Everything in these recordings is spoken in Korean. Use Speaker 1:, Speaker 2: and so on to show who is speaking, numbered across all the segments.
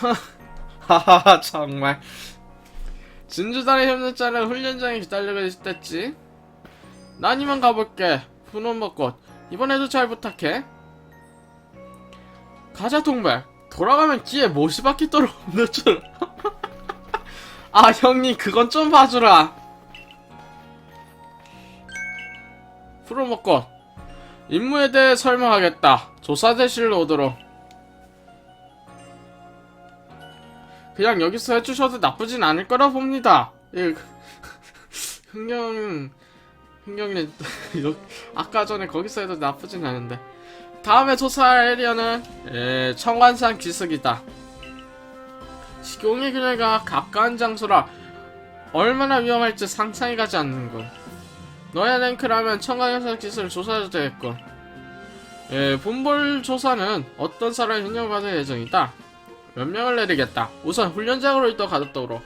Speaker 1: 하하하 정말 진주단의 협력자는 훈련장에 기다리고 있댔지 난 이만 가볼게 훈원 벚꽃 이번에도 잘 부탁해 가자 동백 돌아가면 뒤에 못이 바퀴 없는 줄. 아 형님 그건 좀 봐주라. 프로 벚꽃 임무에 대해 설명하겠다. 조사대실로 오도록. 그냥 여기서 해주셔도 나쁘진 않을 거라 봅니다. 예, 흥경, 흥경님, 아까 전에 거기서 해도 나쁘진 않은데. 다음에 조사할 에리어는 예, 청관산 기슭이다. 시공의 그녀가 가까운 장소라 얼마나 위험할지 상상이 가지 않는군. 너의 랭크라면 청관산 기슭을 조사해도 되겠군. 예, 본볼 조사는 어떤 사람이 인정받을 예정이다. 몇 명을 내리겠다. 우선 훈련장으로 이동 가도록.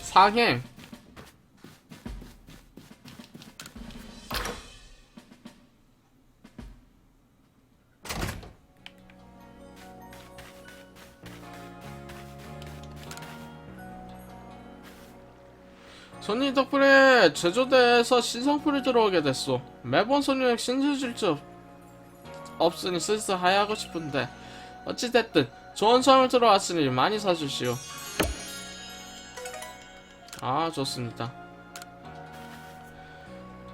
Speaker 1: 상행. 손님 덕분에 제조대에서 신상품이 들어오게 됐소. 매번 손님에게 신세질적 없으니 슬슬 하야하고 싶은데 어찌됐든 좋은 선물 들어왔으니 많이 사주시오. 아 좋습니다.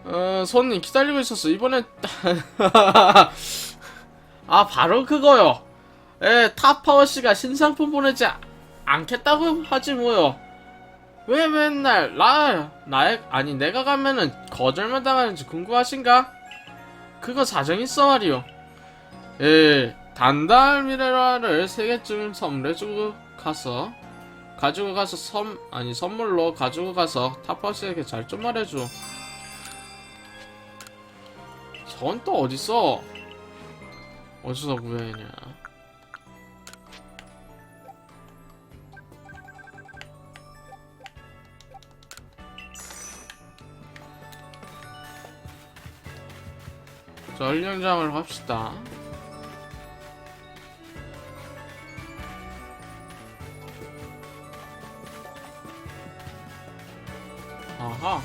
Speaker 1: 어 손님 기다리고 있었어. 이번에 아 바로 그거요. 에 타파워 씨가 신상품 보내지 않겠다고 하지 뭐요. 왜 맨날 나 나의 아니 내가 가면은 거절만 당하는지 궁금하신가? 그거 사정 있어 말이오. 예, 단달 미네랄을 세 개쯤 선물해주고 가서 가지고 가서 선 아니 선물로 가지고 가서 타파스에게 잘 좀 말해줘. 저건 또 어딨어? 어디서 구해냐? 자, 훈련장을 합시다. 아하.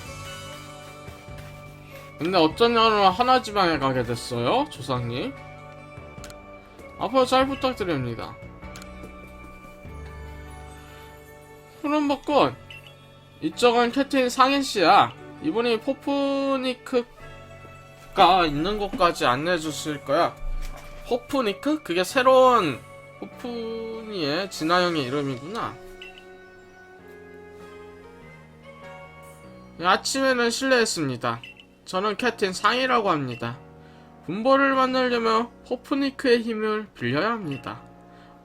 Speaker 1: 근데 어쩌냐면 하나지방에 가게 됐어요, 조상님. 앞으로 잘 부탁드립니다. 푸른 벚꽃. 이쪽은 캡틴 상인씨야. 이분이 포프니크가 있는 곳까지 안내해 주실 거야. 호프니크? 그게 새로운 호프니의 진화형의 이름이구나. 아침에는 실례했습니다. 저는 캡틴 상이라고 합니다. 군보를 만나려면 포프니크의 힘을 빌려야 합니다.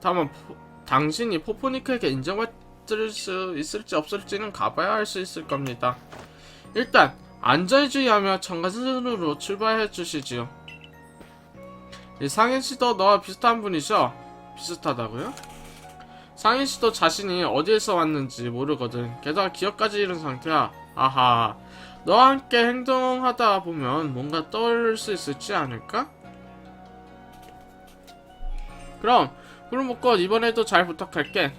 Speaker 1: 다만 포- 당신이 포프니크에게 인정받을 수 있을지 없을지는 가봐야 할수 있을 겁니다. 일단 안전에 주의하며 청가선으로 출발해 주시지요. 이 상인 씨도 너와 비슷한 분이셔? 비슷하다고요? 상인 씨도 자신이 어디에서 왔는지 모르거든. 게다가 기억까지 잃은 상태야. 아하. 너와 함께 행동하다 보면 뭔가 떠오를 수 있을지 않을까? 그럼 먹고 이번에도 잘 부탁할게.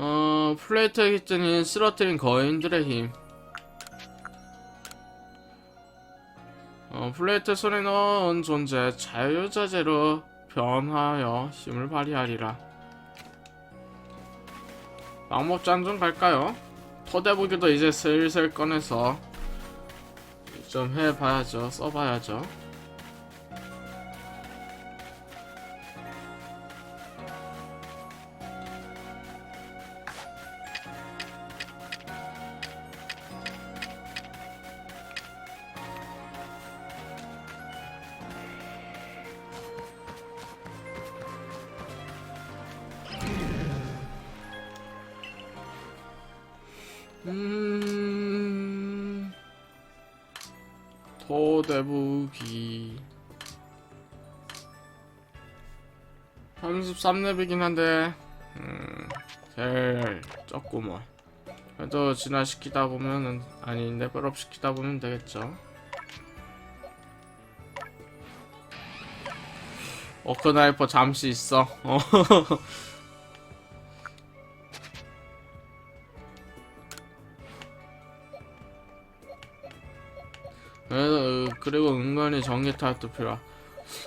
Speaker 1: 어, 플레이트 기준인 쓰러뜨린 거인들의 힘. 어, 플레이트 손에 넣은 존재 자유자재로 변하여 힘을 발휘하리라. 방법장 좀 갈까요? 토대무기도 이제 슬슬 꺼내서 좀 해봐야죠. 써봐야죠. 음... 아 33렙이긴 한데 음, 제일 적구먼. 그래도 진화시키다 보면은 아니 레벨업 시키다 보면 되겠죠. 어크나이퍼 잠시 있어 은근히 전기 타입도 필요하.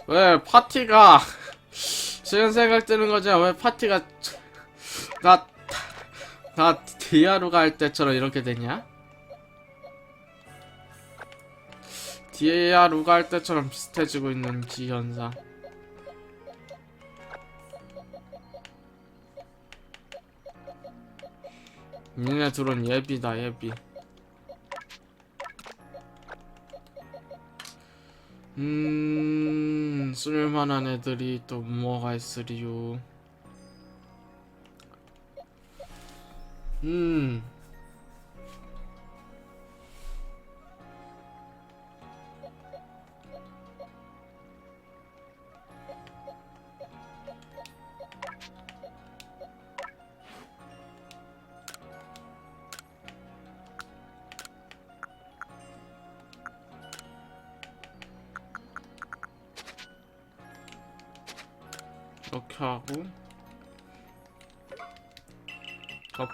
Speaker 1: 왜 파티가 지금 생각 드는 거지 왜 파티가 나, 나 디아루가 할 때처럼 이렇게 되냐? 디아루가 할 때처럼 비슷해지고 있는 기현상. 니네 둘은 예비다 예비 음 쓸만한 애들이 또 뭐가 있으리요? 음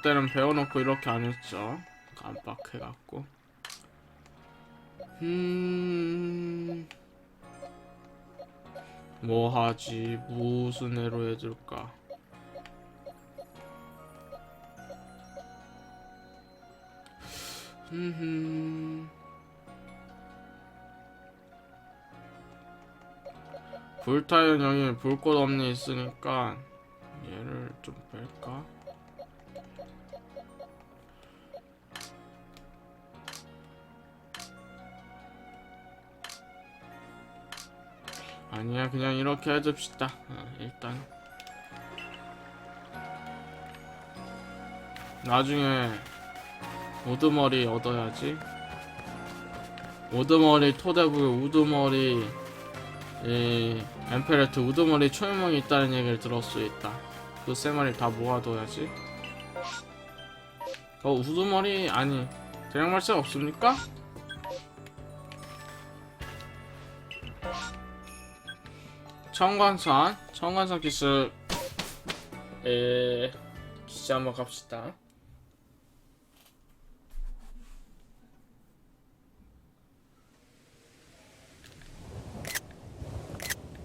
Speaker 1: 접대는 배워놓고 이렇게 안 했죠. 깜빡해갖고. 음... 뭐 하지? 무슨 애로 해줄까? 음... 불타는 형이 불꽃 없니 있으니까 얘를 좀 뺄까? 아니야 그냥 이렇게 해줍시다 어, 일단 나중에 우드머리 얻어야지 우드머리 토대부 우드머리 이 엠페레트 우드머리 초인몽이 있다는 얘기를 들을 수 있다. 그 세 마리 다 모아둬야지. 어 우드머리 아니 대량 말씀 없습니까? 청관산 청관산 기술. 에 기지 한번 갑시다.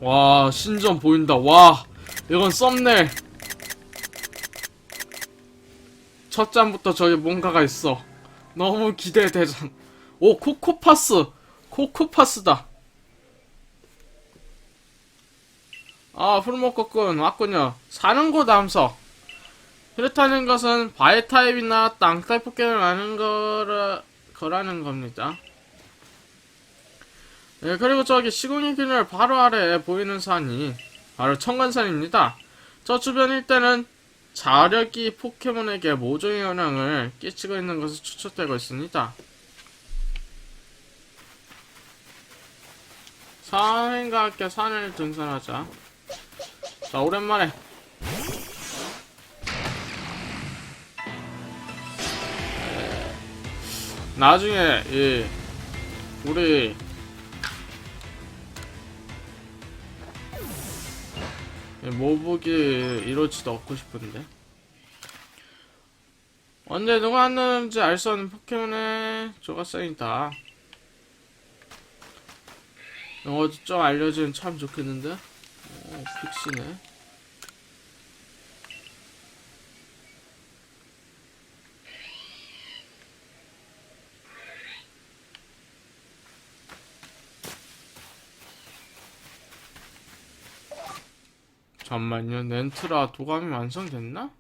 Speaker 1: 와 신전 보인다. 와 이건 썸네일. 첫 장부터 저기 뭔가가 있어. 너무 기대되잖아. 오 코코파스. 코코파스다 아 풀목거꾼 왔군요 사는 곳 암석 그렇다는 것은 바위 타입이나 땅 타입 포켓을 아는 거라, 거라는 겁니다 예, 그리고 저기 시공의 그늘 바로 아래에 보이는 산이 바로 청관산입니다. 저 주변 일대는 자력이 포켓몬에게 모종의 영향을 끼치고 있는 것으로 추측되고 있습니다. 산행과 함께 산을 등산하자. 자, 오랜만에. 예, 나중에, 이, 우리, 모북이 이로치도 얻고 싶은데. 언제 누가 왔는지 알 수 없는 포켓몬의 조각상이다. 영어도 좀 알려주면 참 좋겠는데 오 픽시네 잠만요 넨트라 도감이 완성됐나?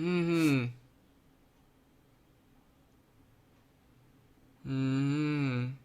Speaker 1: 음. 음.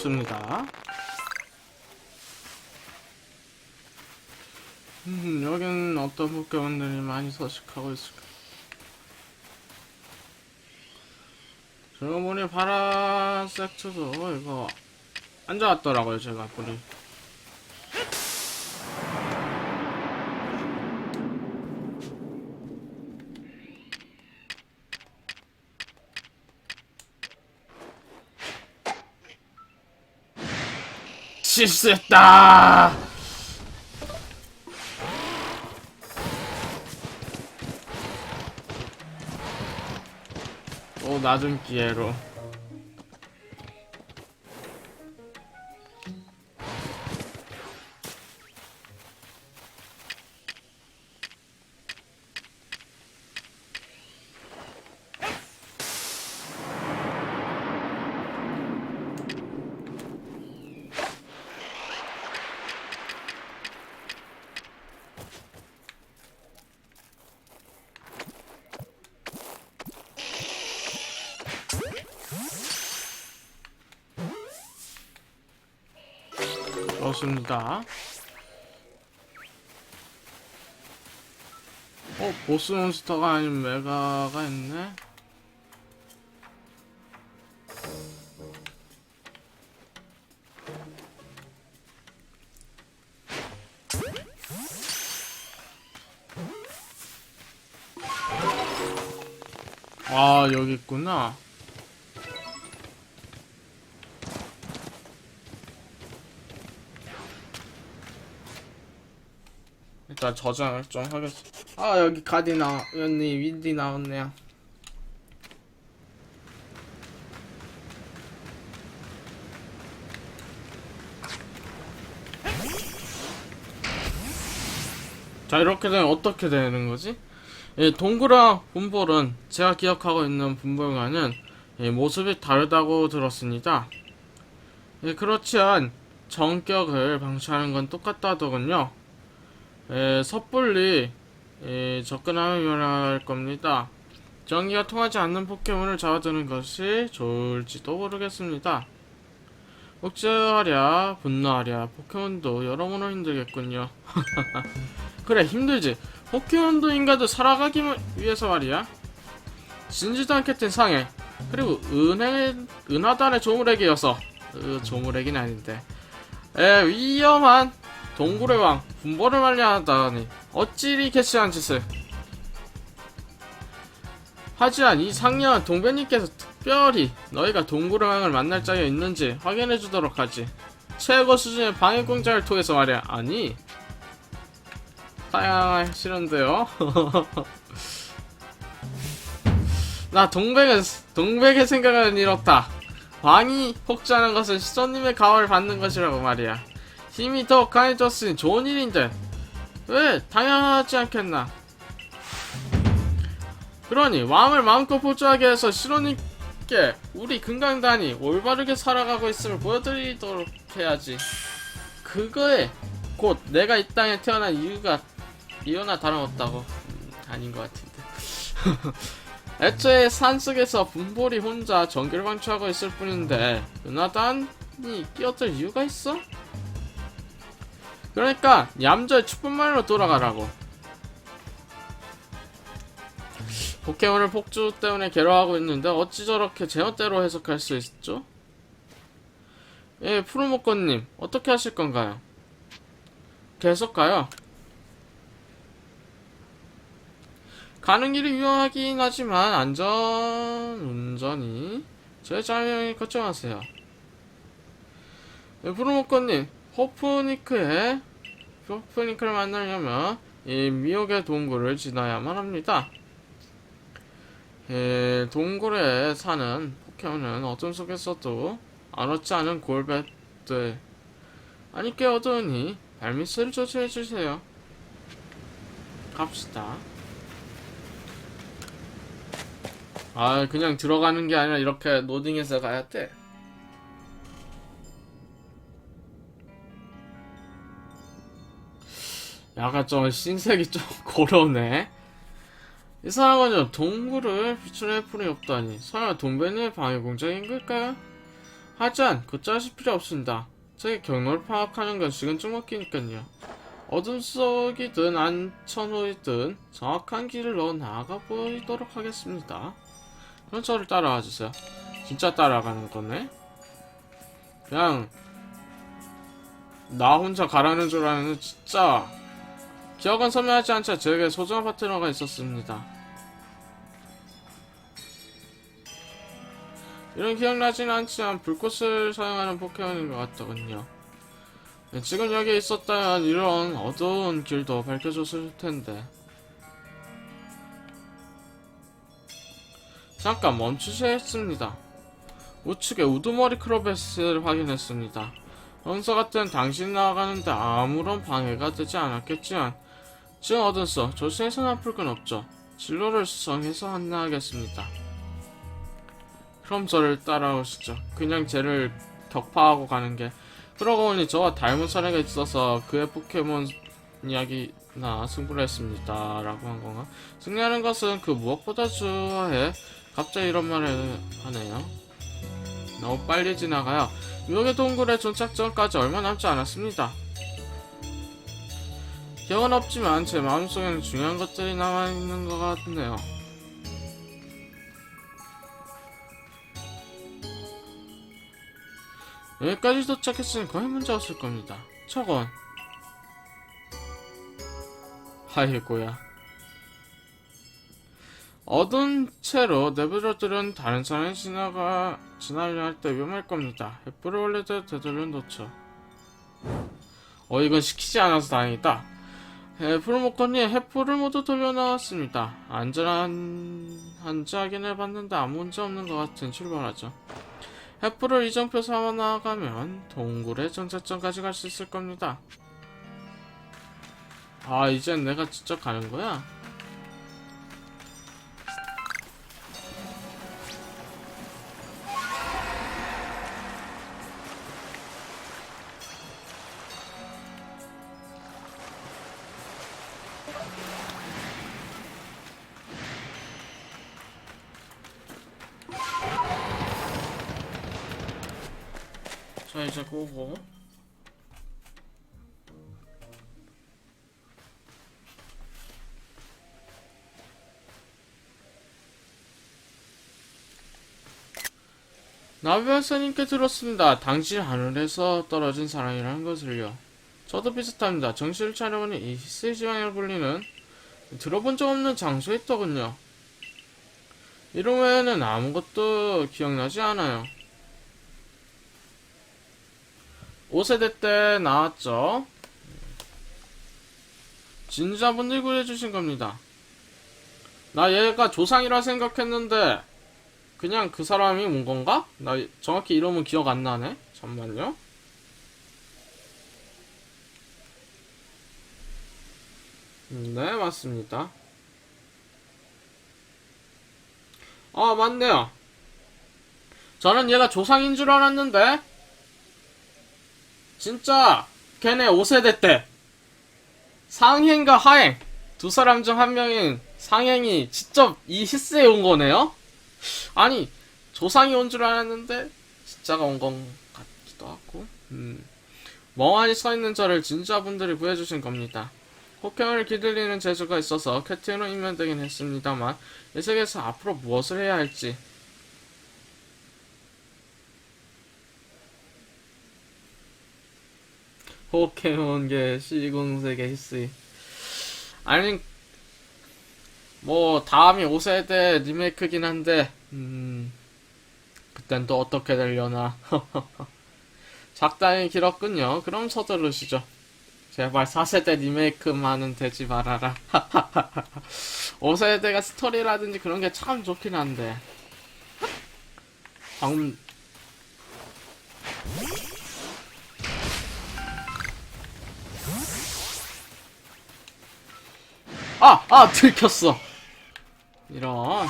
Speaker 1: 좋습니다. 음, 여기는 어떤 포켓몬들이 많이 서식하고 있을까? 제가 보니 파라섹트도 이거 앉아왔더라고요, 제가 보니. 실수했다! 또 낮은 기회로. 좋습니다. 어, 보스 몬스터가 아닌 메가가 있네? 아, 여기 있구나. 일단 저장을 좀 하겠습니다. 아 여기 가디 나 언니 윈디 나왔네요. 자 이렇게 되면 어떻게 되는 거지? 예, 동그랑 분볼은 제가 기억하고 있는 분볼과는 예, 모습이 다르다고 들었습니다. 예, 그렇지만 정격을 방치하는 건 똑같다더군요. 에, 섣불리 에, 접근하면 위험할 겁니다. 전기가 통하지 않는 포켓몬을 잡아두는 것이 좋을지도 모르겠습니다. 억제하랴, 분노하랴, 포켓몬도 여러모로 힘들겠군요. 그래, 힘들지. 포켓몬도 인간도 살아가기 위해서 말이야. 진지도 않겠든 상해. 그리고 은혜, 은하단의 조물에게여서, 으, 조물에긴 아닌데. 에, 위험한 동굴의 왕 분보를 말려하다니. 어찌 이리 개치한 짓을. 하지만 이 상녀한 동배님께서 특별히 너희가 동굴의 왕을 만날 자가 있는지 확인해 주도록 하지. 최고 수준의 방해 공작을 통해서 말이야. 아니 다양하기 싫은데요. 나 동백은 동백의 생각은 이렇다. 왕이 폭주하는 것은 시선님의 가호를 받는 것이라고 말이야 힘이 더 강해졌으니 좋은 일인데 왜 당연하지 않겠나? 그러니 왕을 마음껏 포주하게 해서 시로님께 우리 금강단이 올바르게 살아가고 있음을 보여드리도록 해야지. 그거에 곧 내가 이 땅에 태어난 이유가 이유나 다름없다고. 음, 아닌 것 같은데. 애초에 산속에서 분볼이 혼자 전기를 방출하고 있을 뿐인데 은하단이 끼어들 이유가 있어? 그러니까 얌전히 춥분말로 돌아가라고 포켓몬을 폭주 때문에 괴로워하고 있는데 어찌 저렇게 제멋대로 해석할 수 있죠? 예, 푸르모코님 어떻게 하실 건가요? 계속 가요 가는 길이 위험하긴 하지만 안전 운전이 제 자명에 걱정하세요 예, 푸르모코님 호프니크에 호프니크를 만나려면 이 미역의 동굴을 지나야만 합니다. 예, 동굴에 사는 포켓몬은 어둠 속에서도 아무렇지 않은 골뱃들 아니 꽤 어두우니 발밑을 조치해 주세요. 갑시다. 아 그냥 들어가는 게 아니라 이렇게 로딩해서 가야 돼. 약간 좀 신색이 좀 고러네. 이 사람은요 동굴을 비추는 애플이 없다니 설마 동배님의 방해 공작인 걸까요? 하지만 곧잘하실 필요 없습니다. 제 경로를 파악하는 건좀 먹기니까요. 어둠 속이든 안천호이든 정확한 길을 넣어 나아가 보이도록 하겠습니다. 그럼 저를 따라와 주세요. 진짜 따라가는 거네. 그냥 나 혼자 가라는 줄 아는 진짜 기억은 선명하지 않자 제게 소중한 파트너가 있었습니다. 이런 기억나진 않지만 불꽃을 사용하는 포켓몬인 것 같더군요. 네, 지금 여기 있었다면 이런 어두운 길도 밝혀졌을 텐데. 잠깐 멈추셔야 했습니다. 우측에 우두머리 크로베스를 확인했습니다. 원서 같은 당신 나아가는데 아무런 방해가 되지 않았겠지만 지금 얻은서 조수에서 나쁠 건 없죠. 진로를 수정해서 안내하겠습니다. 그럼 저를 따라오시죠. 그냥 쟤를 격파하고 가는 게 그러고 보니 저와 닮은 사례가 있어서 그의 포켓몬 이야기나 승부를 했습니다. 라고 한 건가? 승리하는 것은 그 무엇보다 좋아해. 갑자기 이런 말을 하네요. 너무 빨리 지나가요. 유혹의 동굴의 종착점까지 얼마 남지 않았습니다. 기억은 없지만 제 마음속에는 중요한 것들이 남아있는 것 같네요. 여기까지 도착했으니 거의 문제 없을 겁니다. 저건 아이고야. 어두운 채로 내버려두는 다른 사람이 지나가 지나려 할 때 위험할 겁니다. 횃불을 원래대로 되돌려 놓죠. 어 이건 시키지 않아서 다행이다. 횃불을 먹더니 횃불을 모두 돌려놓았습니다. 안전한 한지 확인해봤는데 아무 문제 없는 것 같은 출발하죠. 횃불을 이정표 삼아 나가면 동굴의 정착점까지 갈 수 있을 겁니다. 아 이젠 내가 직접 가는 거야? 자 이제 고고 나비박사님께 들었습니다. 당신 하늘에서 떨어진 사랑이라는 것을요. 저도 비슷합니다. 정신을 차려보니 이 히스 지방이라 불리는 들어본 적 없는 장소에 있더군요. 이름 외에는 아무것도 기억나지 않아요. 5세대 때 나왔죠. 진자분들이 구해주신 겁니다. 나 얘가 조상이라 생각했는데 그냥 그 사람이 온 건가? 나 정확히 이름은 기억 안 나네. 잠만요. 네, 맞습니다. 아, 맞네요. 저는 얘가 조상인 줄 알았는데 진짜 걔네 5세대 때 상행과 하행 두 사람 중 한 명인 상행이 직접 이 히스에 온 거네요? 아니 조상이 온 줄 알았는데 진짜가 온 건 같기도 하고 음. 멍하니 서 있는 저를 진짜분들이 구해주신 겁니다. 호평을 기들리는 재주가 있어서 캡틴으로 임명되긴 했습니다만 이 세계에서 앞으로 무엇을 해야 할지 포켓몬계 시공세계 히스이 아니 뭐 다음이 5세대 리메이크긴 한데 음 그땐 또 어떻게 되려나. 작당이 길었군요. 그럼 서두르시죠. 제발 4세대 리메이크만은 되지 말아라. 5세대가 스토리라든지 그런 게 참 좋긴 한데. 방금 아! 아! 들켰어! 이런.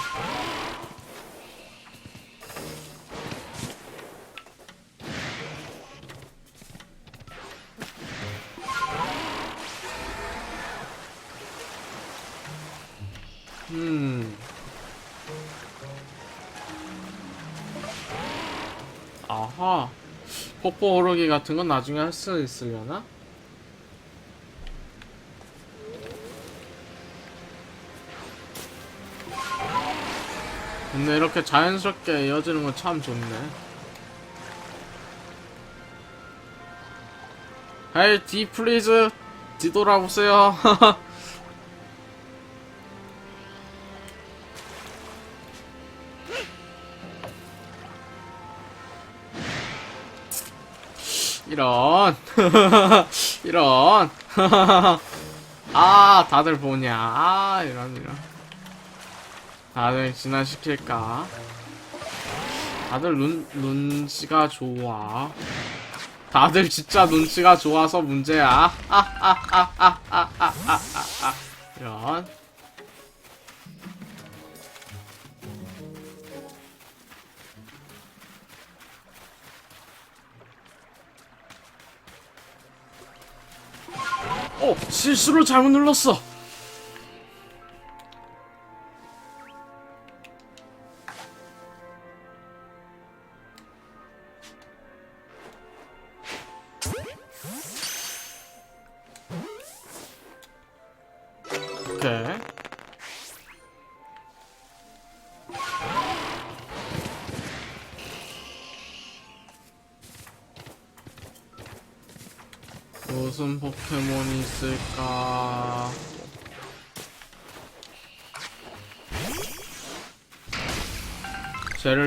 Speaker 1: 음. 아하. 폭포 오르기 같은 건 나중에 할 수 있으려나? 근데 이렇게 자연스럽게 이어지는 건 참 좋네. 헤이, 디 플리즈. 뒤돌아보세요. 이런. 이런. 아, 다들 보냐. 아, 이런, 이런. 다들 진화시킬까? 다들 눈, 눈치가 좋아. 다들 진짜 눈치가 좋아서 문제야. 이런. 어! 실수로 잘못 눌렀어!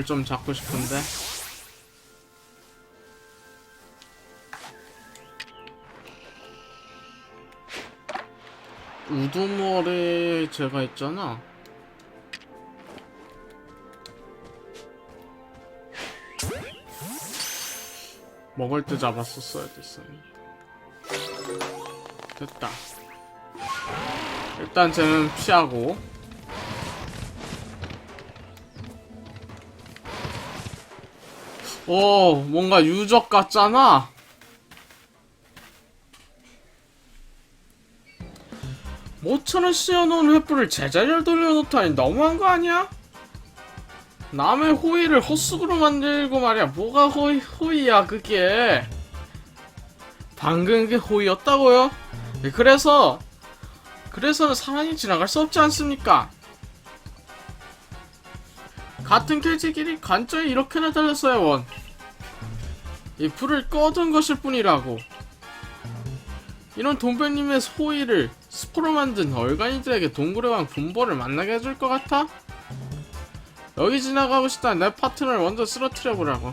Speaker 1: 쟤를 좀 잡고 싶은데. 우두머리 제가 있잖아. 먹을 때 잡았었어야 됐어. 됐다. 일단 쟤는 피하고. 오, 뭔가 유적 같잖아. 모처럼 씌워놓은 횃불을 제자리를 돌려놓다니 너무한 거 아니야? 남의 호의를 헛수고로 만들고 말이야 뭐가 호의, 호의야 그게 방금 그게 호의였다고요? 네, 그래서 그래서는 사람이 지나갈 수 없지 않습니까? 같은 길지끼리 관점이 이렇게나 달렸어요 원. 이 불을 꺼둔 것일 뿐이라고. 이런 돈배님의 호의를 스포로 만든 얼간이들에게 동굴의 왕 분보를 만나게 해줄 것 같아? 여기 지나가고 싶다면 내 파트너를 먼저 쓰러뜨려 보라고.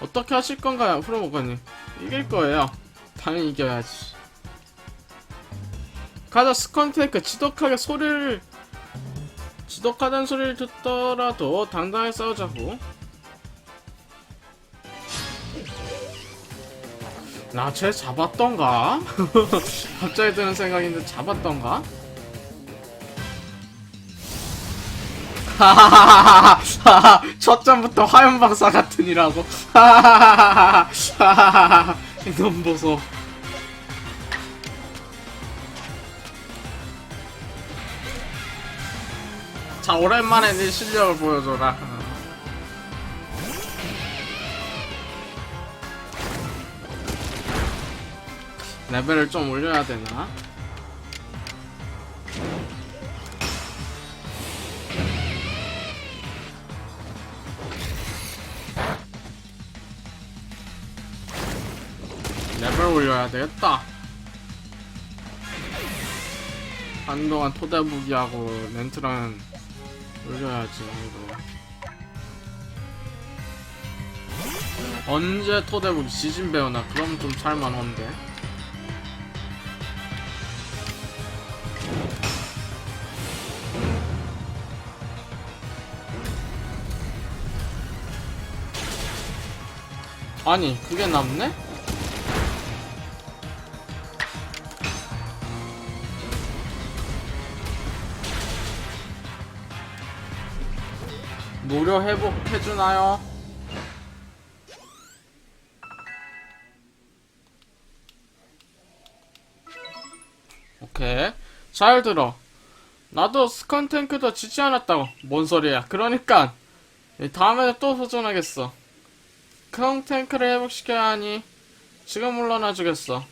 Speaker 1: 어떻게 하실 건가요, 프로모커님? 이길 거예요. 당연히 이겨야지. 가자 스컨테이크 지독하게 소리를 지독하다는 소리를 듣더라도 당당하게 싸우자고. 나 쟤 잡았던가? 갑자기 드는 생각인데 잡았던가? 하하하하하 첫 점부터 화염방사 같으니라고 하하하하하 이놈 보소 자 오랜만에 네 실력을 보여줘라 레벨을 좀 올려야 되나? 레벨 올려야 되겠다. 한동안 토대무기하고 렌트랑 올려야지 이거. 언제 토대무기 지진 배우나 그럼 좀 살만한데. 아니 그게 남네? 무료 회복 해주나요? 오케이 잘 들어 나도 스컨탱크도 지지 않았다고 뭔 소리야 그러니까 다음에 또 도전하겠어 큰 탱크를 회복시켜야 하니 지금 물러나 주겠어.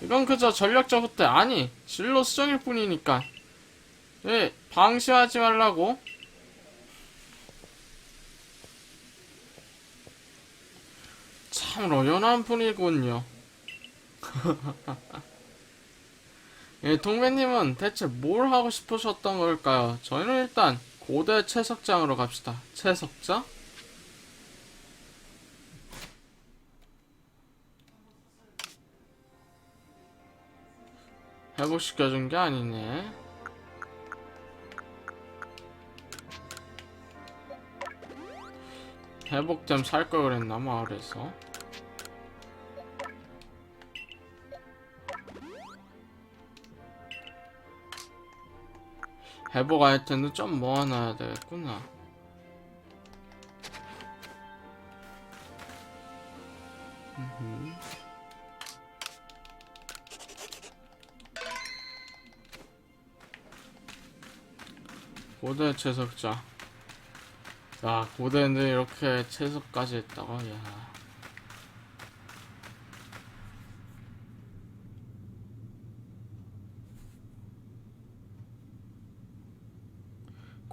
Speaker 1: 이건 그저 전력적 후퇴 아니 진로 수정일 뿐이니까. 예, 방심하지 말라고. 참으로 연한 분이군요. 예, 동배님은 대체 뭘 하고 싶으셨던 걸까요? 저희는 일단 고대 채석장으로 갑시다. 채석장? 회복시켜준 게 아니네. 회복템 살걸 그랬나 마을에서. 회복 아이템도 좀 모아놔야 되겠구나. 고대 채석자. 야, 고대인데 이렇게 채석까지 했다고? 야.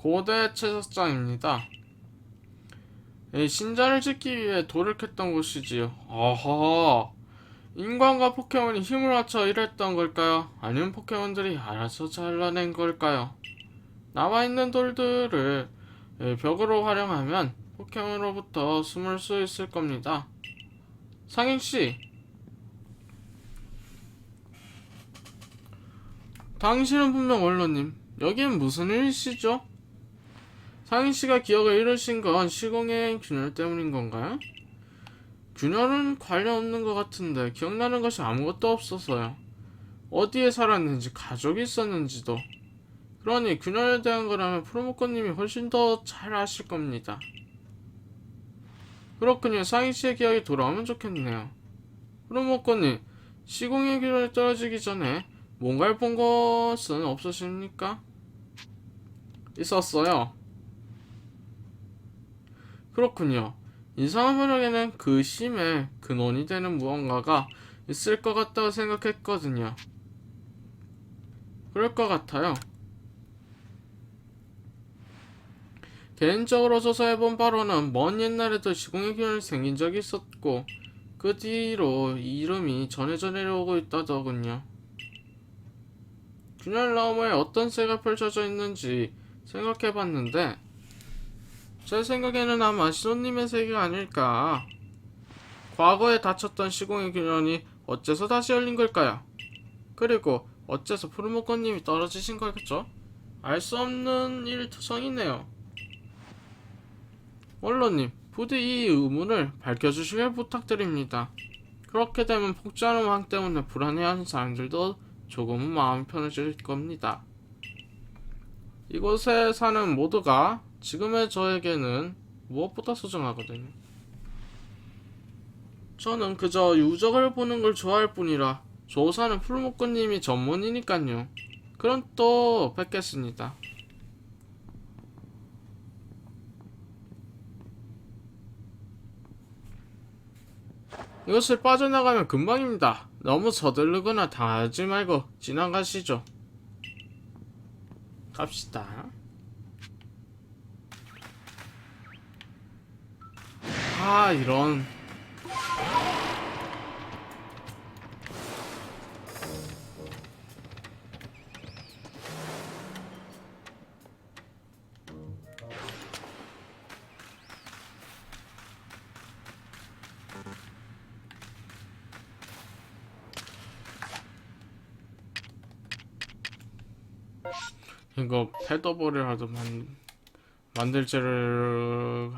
Speaker 1: 고대 채석장입니다. 이 신전을 짓기 위해 돌을 캤던 곳이지요. 아하. 인간과 포켓몬이 힘을 합쳐 이랬던 걸까요? 아니면 포켓몬들이 알아서 잘라낸 걸까요? 남아있는 돌들을 예, 벽으로 활용하면 포켓몬으로부터 숨을 수 있을 겁니다. 상인씨, 당신은 분명 원로님, 여기엔 무슨 일이시죠? 상인씨가 기억을 잃으신 건 시공의 균열 때문인 건가요? 균열은 관련 없는 것 같은데 기억나는 것이 아무것도 없어서요. 어디에 살았는지 가족이 있었는지도 그러니 균열에 대한 거라면 프로모코님이 훨씬 더 잘 아실 겁니다. 그렇군요. 상희 씨의 기억이 돌아오면 좋겠네요. 프로모코님, 시공의 균열이 떨어지기 전에 뭔가를 본 것은 없으십니까? 있었어요. 그렇군요. 면역에는 그 심의 근원이 되는 무언가가 있을 것 같다고 생각했거든요. 그럴 것 같아요. 개인적으로 조사해본 바로는 먼 옛날에도 시공의 균열이 생긴 적이 있었고 그 뒤로 이 이름이 전해져 내려오고 있다더군요. 균열 너머에 어떤 세가 펼쳐져 있는지 생각해봤는데 제 생각에는 아마 시노님의 세계가 아닐까. 과거에 닫혔던 시공의 균열이 어째서 다시 열린 걸까요? 그리고 어째서 푸르모코님이 떨어지신 거겠죠? 알 수 없는 일투성이네요. 원로님, 부디 이 의문을 밝혀주시길 부탁드립니다. 그렇게 되면 폭주하는 왕 때문에 불안해하는 사람들도 조금은 마음이 편해질 겁니다. 이곳에 사는 모두가 지금의 저에게는 무엇보다 소중하거든요. 저는 그저 유적을 보는 걸 좋아할 뿐이라 조사는 풀목구님이 전문이니깐요. 그럼 또 뵙겠습니다. 이것을 빠져나가면 금방입니다. 너무 서두르거나 당하지 말고 지나가시죠. 갑시다. 아, 이런. 이거 패더볼이라도 만 만들지를